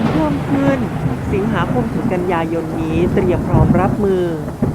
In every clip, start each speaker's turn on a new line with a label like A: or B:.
A: มเพิ่มขึ้น สิงหาคมถึงกันยายนนี้เตรียมพร้อมรับมือ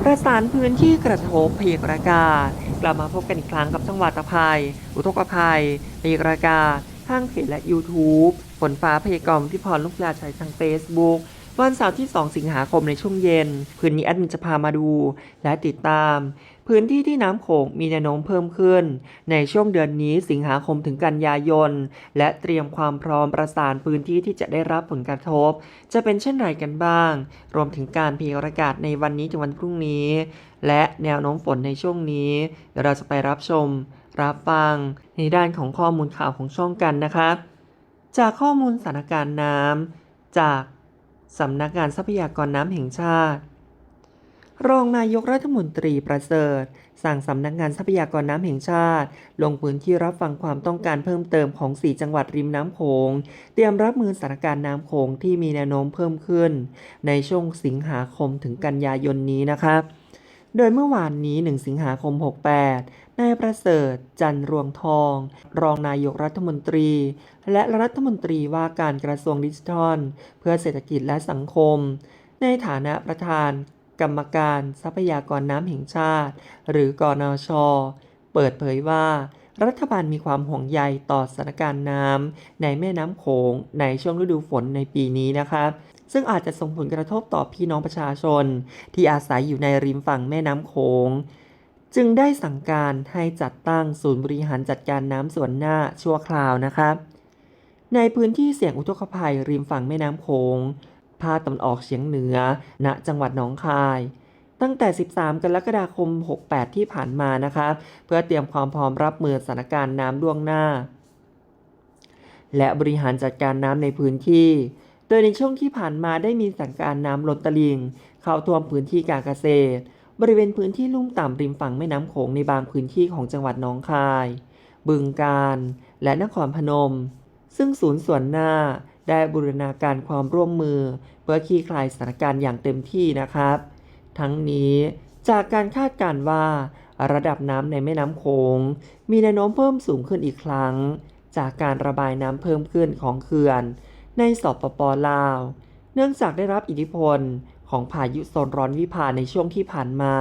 A: ประสานพื้นที่กระทบพยากรณ์อากาศกลับมาพบกันอีกครั้งกับจังหวัดตะไคร้อุทกภัยพยากรณ์อากาศทางเพจและ YouTube ฝนฟ้าพยากรณ์ที่พรลูกปลาชัยทาง Facebook วันเสาร์ที่ 2 สิงหาคมในช่วงเย็น คืนนี้แอดมินจะพามาดูและติดตาม พื้นที่ที่น้ำโขงมีแนวโน้มเพิ่มขึ้น ในช่วงเดือนนี้สิงหาคมถึงกันยายน และเตรียมความพร้อมประสานพื้นที่ที่จะได้รับผลกระทบ จะเป็นเช่นไรกันบ้าง รวมถึงการพยากรณ์อากาศในวันนี้ถึงวันพรุ่งนี้ และแนวโน้มฝนในช่วงนี้เดี๋ยวเราจะไปรับชม รับฟัง ในด้านของข้อมูลข่าวของช่องกันนะครับ จากข้อมูลสถานการณ์น้ำจากสำนักงานทรัพยากรน้ำแห่งชาติ รองนายกรัฐมนตรีประเสริฐ สั่งสำนักงานทรัพยากรน้ำแห่งชาติ ลงพื้นที่รับฟังความต้องการเพิ่มเติมของ 4 จังหวัดริมน้ำโขง เตรียมรับมือสถานการณ์น้ำโขงที่มีแนวโน้มเพิ่มขึ้น ในช่วงสิงหาคมถึงกันยายนนี้นะครับโดยเมื่อวานนี้ 1 สิงหาคม 68 นายประเสริฐ จันรวงทอง รองนายกรัฐมนตรี และรัฐมนตรีว่าการกระทรวงดิจิทัล เพื่อเศรษฐกิจและสังคม ในฐานะประธาน กรรมการทรัพยากรน้ำแห่งชาติ หรือกนช เปิดเผยว่า รัฐบาลมีความห่วงใยต่อสถานการณ์น้ำในแม่น้ำโขงในช่วงฤดูฝนในปีนี้นะครับซึ่งอาจจะส่งผลกระทบต่อพี่น้องประชาชน ที่อาศัยอยู่ในริมฝั่งแม่น้ำโขงจึงได้สั่งการให้จัดตั้งศูนย์บริหารจัดการน้ำส่วนหน้าชั่วคราวนะครับ ในพื้นที่เสี่ยงอุทกภัยริมฝั่งแม่น้ำโขง ภาคตะวันออกเฉียงเหนือ ณ จังหวัดหนองคาย ตั้งแต่ 13 กรกฎาคม 68 ที่ผ่านมานะครับเพื่อเตรียมความพร้อมรับมือสถานการณ์น้ำล่วงหน้า และบริหารจัดการน้ำในพื้นที่ โดยในช่วงที่ผ่านมาได้มีสถานการณ์น้ำล้นตลิ่งเข้าท่วมพื้นที่การเกษตร บริเวณพื้นที่ลุ่มต่ำริมฝั่งแม่น้ำโขงในบางพื้นที่ของจังหวัดหนองคาย บึงกาฬและนครพนมซึ่งศูนย์ส่วนหน้า ได้บูรณาการความร่วมมือ เพื่อคลี่คลายสถานการณ์อย่างเต็มที่นะครับ ทั้งนี้จากการคาดการณ์ว่า ระดับน้ำในแม่น้ำโขงมีแนวโน้มเพิ่มสูงขึ้นอีกครั้ง จากการระบายน้ำเพิ่มขึ้นของเขื่อน ในสปปลาว เนื่องจากได้รับอิทธิพลของพายุโซนร้อนวิภาในช่วงที่ผ่านมา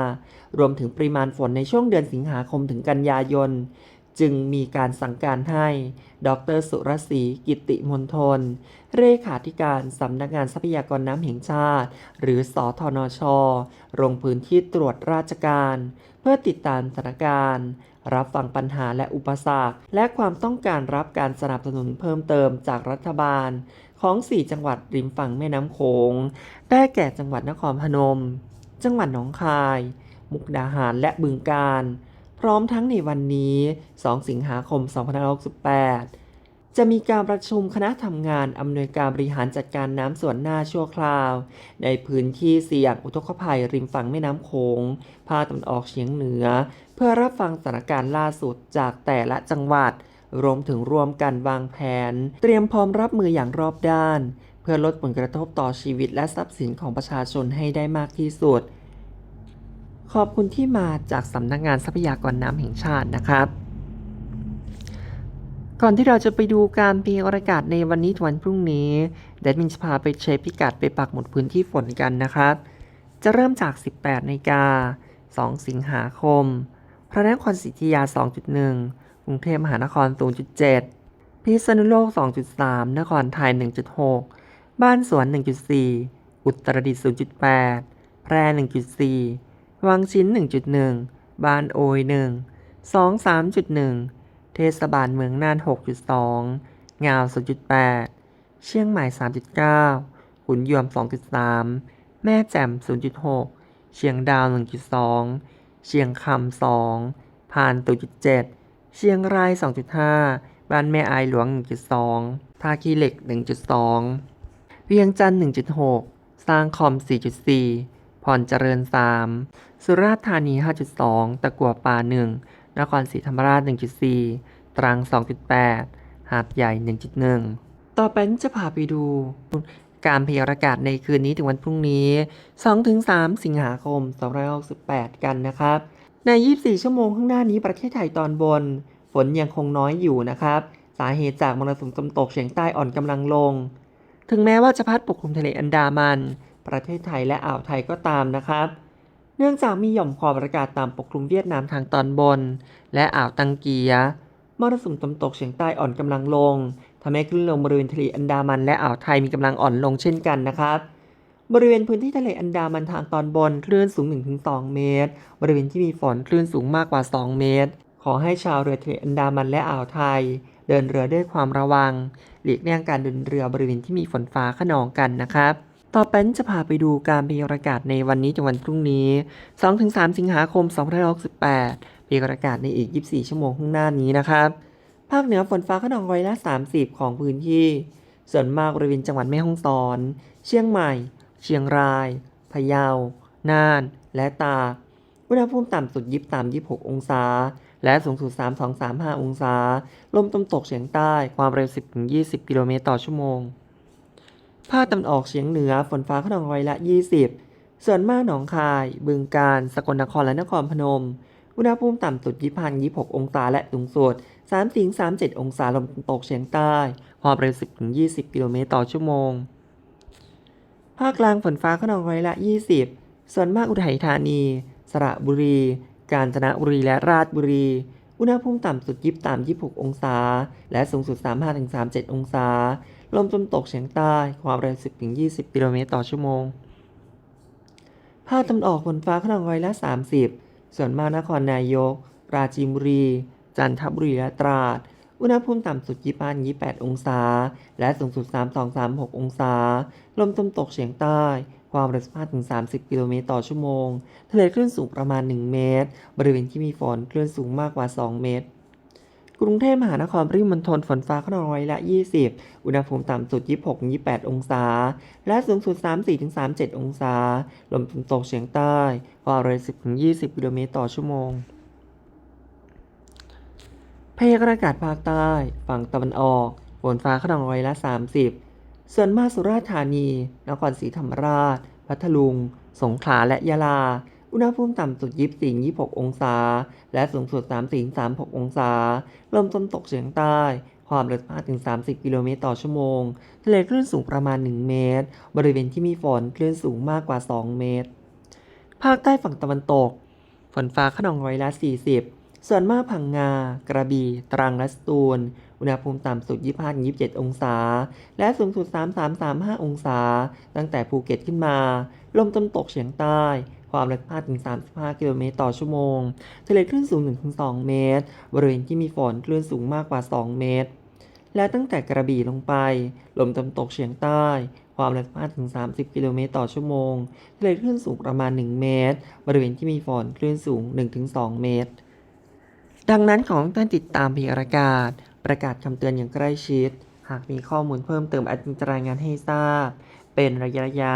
A: รวมถึงปริมาณฝนในช่วงเดือนสิงหาคมถึงกันยายน จึงมีการสั่งการให้ ดรสุรศรีกิติมนทน เลขาธิการสำนักงานทรัพยากรน้ำแห่งชาติ หรือสอทนชลงพื้นที่ตรวจราชการ เพื่อติดตามสถานการณ์ รับฟังปัญหาและอุปสรรค และความต้องการรับการสนับสนุนเพิ่มเติมจากรัฐบาล ของ 4 จังหวัดริมฝั่งแม่น้ำโขง ได้แก่จังหวัดนครพนม จังหวัดหนองคาย มุกดาหารและบึงกาฬ พร้อมทั้งในวันนี้ 2 สิงหาคม 2568 จะมีการประชุมคณะทำงานอำนวยการบริหารจัดการน้ำส่วนหน้าชั่วคราว ในพื้นที่เสี่ยงอุทกภัยริมฝั่งแม่น้ำโขงภาคตะวันออกเฉียงเหนือ เพื่อรับฟังสถานการณ์ล่าสุดจากแต่ละจังหวัด รวมถึงรวมกันวางแผน เตรียมพร้อมรับมืออย่างรอบด้าน เพื่อลดผลกระทบต่อชีวิตและทรัพย์สินของประชาชนให้ได้มากที่สุด ขอบคุณที่มาจากสำนักงานทรัพยากรน้ำแห่งชาตินะครับ ก่อนที่เราจะไปดูการพยากรณ์อากาศในวันนี้วันพรุ่งนี้เดดมินจะพาไปเช็คพิกัดไปปักหมุดพื้นที่ฝนกันนะครับ จะเริ่มจาก 18นกา2 สิงหาคม พระนครศรีอยุธยา 2.1 กรุงเทพมหานคร 0.7 พิษณุโลก 2.3 นครไทย 1.6 บ้านสวน 1.4 อุตรดิตถ์ 0.8 แพร่ 1.4 วังชิ้น 1.1บ้านโอย1 2 3.1 เทศบาลเมืองน่าน 6.2 งาว 0.8 เชียงใหม่ 3.9 ขุนยวม 2.3 แม่แจ่ม 0.6 เชียงดาว 1.2 เชียงคำ2พาน 0.7 เชียงราย 2.5 บ้านแม่อายหลวง 1.2 ท่าขี้เหล็ก 1.2 เวียงจันทร์ 1.6 สร้างคอม 4.4 พรเจริญ 3 สุราษฎร์ธานี 5.2 ตะกัวป่า 1 นครศรีธรรมราช 1.4 ตรัง 2.8 หาดใหญ่ 1.1 ต่อไปจะพาไปดู การพยากรณ์อากาศในคืนนี้ถึงวันพรุ่งนี้ 2-3 สิงหาคม 2568 กันนะครับ ใน 24 ชั่วโมงข้างหน้านี้ประเทศไทยตอนบน ฝนยังคงน้อยอยู่นะครับ สาเหตุจากมรสุมตะวันตกเฉียงใต้อ่อนกำลังลง ถึงแม้ว่าจะพัดปกคลุมทะเลอันดามัน ประเทศไทยและอ่าวไทยก็ตามนะครับ เนื่องจากมีหย่อมความอากาศต่ำปกคลุมเวียดนามทางตอนบน และอ่าวตังเกียมรสุมตะวันตกเฉียงใต้อ่อนกำลังลงทำให้คลื่นลมบริเวณทะเลอันดามันและอ่าวไทยมีกำลังอ่อนลงเช่นกันนะครับบริเวณพื้นที่ทะเลอันดามันทางตอนบนคลื่นสูง 1-2 เมตร บริเวณที่มีฝนคลื่นสูงมากกว่า 2 เมตร ขอให้ชาวเรือทะเลอันดามันและอ่าวไทย เดินเรือด้วยความระวัง หลีกเลี่ยงการเดินเรือบริเวณที่มีฝนฟ้าขนองกันนะครับ ต่อไปจะพาไปดูการพยากรณ์อากาศในวันนี้ถึงวันพรุ่งนี้ 2-3 สิงหาคม 2568พยากรณ์อากาศในอีก 24 ชั่วโมงข้างหน้านี้นะครับ ภาคเหนือฝนฟ้าขนองร้อยละ 30 ของพื้นที่ ส่วนมากบริเวณจังหวัดแม่ฮ่องสอน เชียงใหม่ เชียงราย พะเยา น่าน และตาก อุณหภูมิต่ำสุดยิบต่ำ26 องศา และสูงสุด 32-35 องศา ลมตะวันตกเฉียงใต้ ความเร็ว 10-20 กิโลเมตรต่อชั่วโมง ภาคตะวันออกเฉียงเหนือฝนฟ้าขนองร้อยละ 20 ส่วนมากหนองคาย บึงกาฬสกลนครและนครพนม อุณหภูมิต่ำสุด25-26องศาและสูงสุด3-37 องศาลมตะวันตกเฉียงใต้ ความเร็ว 10-20 กิโลเมตรต่อชั่วโมง ภาคกลางฝนฟ้าขนองร้อยละ 20 ส่วนมากอุทัยธานี สระบุรี กาญจนบุรีและราชบุรี อุณหภูมิต่ำสุดยิบต่ำ26 องศา และสูงสุด 35-37 องศา ลมตะวันตกเฉียงใต้ ความเร็ว10-20 กิโลเมตรต่อชั่วโมง ภาคตะวันออกฝนฟ้าขนองร้อยละ 30 ส่วนมากนครนายก ราจีบุรี จันทบุรีและตราด อุณหภูมิต่ำสุด25-28 องศา และสูงสุด 32-36 องศา ลมตะวันตกเฉียงใต้ความเร็ว15-30 กิโลเมตรต่อชั่วโมง ทะเลคลื่นสูงประมาณ 1 เมตร บริเวณที่มีฝนคลื่นสูงมากกว่า 2 เมตร กรุงเทพมหานครปริมณฑลฝนฟ้าขนองร้อยละ 20 อุณหภูมิต่ำสุด 26-28 องศา และสูงสุด 34-37 องศา ลมตะวันตกเฉียงใต้ความเร็ว10-20 กิโลเมตรต่อชั่วโมงพยากรณ์อากาศภาคใต้ ฝั่งตะวันออกฝนฟ้าขนองร้อยละ 30 ส่วนมากสุราษฎร์ธานี นครศรีธรรมราช พัทลุง สงขลาและยะลา อุณหภูมิต่ำสุด 24-26 องศา และสูงสุด 34-36 องศา ลมตะวันตกเฉียงใต้ ความเร็ว5-30 กิโลเมตรต่อชั่วโมง ทะเลคลื่นสูงประมาณ 1 เมตร บริเวณที่มีฝนคลื่นสูงมากกว่า 2 เมตร ภาคใต้ฝั่งตะวันตก ฝนฟ้าขนองร้อยละ 40 ส่วนมากพังงา กระบี่ ตรัง และสตูล อุณหภูมิต่ำสุด 25-27 องศา และสูงสุด 33-35 องศา ตั้งแต่ภูเก็ตขึ้นมา ลมตะวันตกเฉียงใต้ ความเร็ว5-35 กิโลเมตรต่อชั่วโมงทะเลคลื่นสูง 1-2 เมตร บริเวณที่มีฝนคลื่นสูงมากกว่า 2 เมตร และตั้งแต่กระบี่ลงไป ลมตะวันตกเฉียงใต้ความเร็ว5-30 กิโลเมตรต่อชั่วโมงทะเลคลื่นสูงประมาณ 1 เมตร บริเวณที่มีฝนคลื่นสูง 1-2 เมตร ดังนั้นขอให้ท่านติดตามพยากากาศ ประกาศคำเตือนอย่างใกล้ชิด หากมีข้อมูลเพิ่มเติมอาจจะรายงานให้ทราบ เป็นระยะระยะ